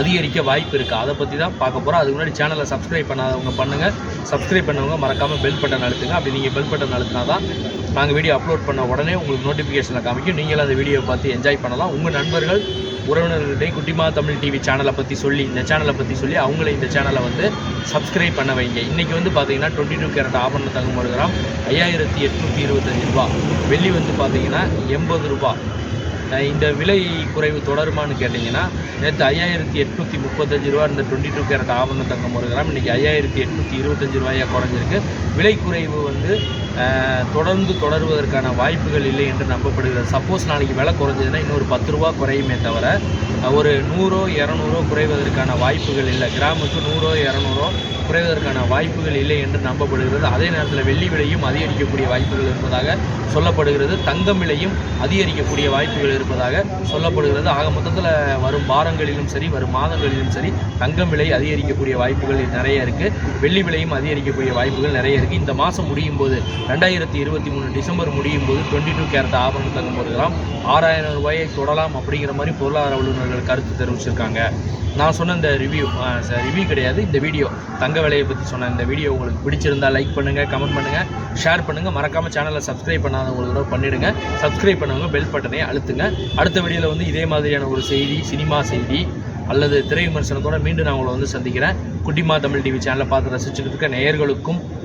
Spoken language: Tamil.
அதிகரிக்க வாய்ப்பு இருக்குது அதை பற்றி தான் பார்க்க போகிறோம் அதுக்கு முன்னாடி சேனலை சப்ஸ்கிரைப் பண்ணாதவங்க பண்ணுங்கள் சப்ஸ்கிரைப் பண்ணவங்க மறக்காமல் பெல் பட்டன் அழுத்துங்க. அப்படி நீங்கள் பெல் பட்டன் அழுத்தினா தான் நாங்கள் வீடியோ அப்லோட் பண்ண உடனே உங்களுக்கு நோட்டிஃபிகேஷனில் காமிக்கும். நீங்களும் அந்த வீடியோவை பார்த்து என்ஜாய் பண்ணலாம். உங்கள் நண்பர்கள் உறவினர்களிடையே குட்டிமா தமிழ் டிவி சேனலை பற்றி சொல்லி இந்த சேனலை பற்றி சொல்லி அவங்கள இந்த சேனலை வந்து சப்ஸ்கிரைப் பண்ண வைங்க. இன்றைக்கி வந்து பார்த்தீங்கன்னா டுவெண்ட்டி டூ கேரட் ஆபரண தங்கம் ஒரு கிராம் ஐயாயிரத்தி எட்நூற்றி இருபத்தஞ்சி ரூபா. வெள்ளி வந்து பார்த்தீங்கன்னா எண்பது ரூபா. இந்த விலை குறைவு தொடருமான்னு கேட்டிங்கன்னா நேற்று ஐயாயிரத்தி எட்நூற்றி முப்பத்தஞ்சு ரூபா இந்த டுவெண்ட்டி டூ கேரட் ஆபரண தங்கம் ஒரு கிராம். இன்றைக்கி ஐயாயிரத்தி எட்நூற்றி இருபத்தஞ்சு ரூபாயாக குறைஞ்சிருக்கு. விலை குறைவு வந்து தொடர்ந்து தொடர்வதற்கான வாய்ப்புகள் இல்லை என்று நம்பப்படுகிறது. சப்போஸ் நாளைக்கு விலை குறைஞ்சதுன்னா இன்னொரு பத்து ரூபா குறையுமே தவிர ஒரு நூறோ இரநூறோ குறைவதற்கான வாய்ப்புகள் இல்லை. கிராமுக்கு நூறோ இரநூறோ குறைவதற்கான வாய்ப்புகள் இல்லை என்று நம்பப்படுகிறது. அதே நேரத்தில் வெள்ளி விலையும் அதிகரிக்கக்கூடிய வாய்ப்புகள் இருப்பதாக சொல்லப்படுகிறது. தங்கம் விலையும் அதிகரிக்கக்கூடிய வாய்ப்புகள் இருப்பதாக சொல்லப்படுகிறது. ஆக மொத்தத்தில் வரும் வாரங்களிலும் சரி வரும் மாதங்களிலும் சரி தங்கம் விலை அதிகரிக்கக்கூடிய வாய்ப்புகள் நிறைய இருக்குது வெள்ளி விலையும் அதிகரிக்கக்கூடிய வாய்ப்புகள் நிறைய இருக்குது இந்த மாதம் முடியும் போது ரெண்டாயிரத்தி இருபத்தி மூணு டிசம்பர் முடியும் போது டுவெண்ட்டி டூ கேரட் ஆபரணம் தங்கம் ஒரு கிராம் ஆறாயிரம் ரூபாயை தொடலாம் அப்படிங்கிற மாதிரி பொருளாதார வல்லுநர்கள் கருத்து தெரிவிச்சிருக்காங்க. நான் சொன்ன இந்த ரிவ்யூ ரிவ்யூ கிடையாது. இந்த வீடியோ தங்க விலையை பற்றி சொன்ன இந்த வீடியோ உங்களுக்கு பிடிச்சிருந்தா லைக் பண்ணுங்கள் கமெண்ட் பண்ணுங்கள் ஷேர் பண்ணுங்கள் மறக்காமல் சேனலை சப்ஸ்கிரைப் பண்ணாதவங்களுக்கு கூட பண்ணிடுங்க. சப்ஸ்கிரைப் பண்ணவங்க பெல் பட்டனை அழுத்துங்க. அடுத்த வீடியோவில் வந்து இதே மாதிரியான ஒரு செய்தி சினிமா செய்தி அல்லது திரை விமர்சனத்தோட மீண்டும் நான் உங்களை வந்து சந்திக்கிறேன். குட்டிமா தமிழ் டிவி சேனலை பார்த்து ரசிச்சுக்கிட்டு இருக்க நேயர்களுக்கும்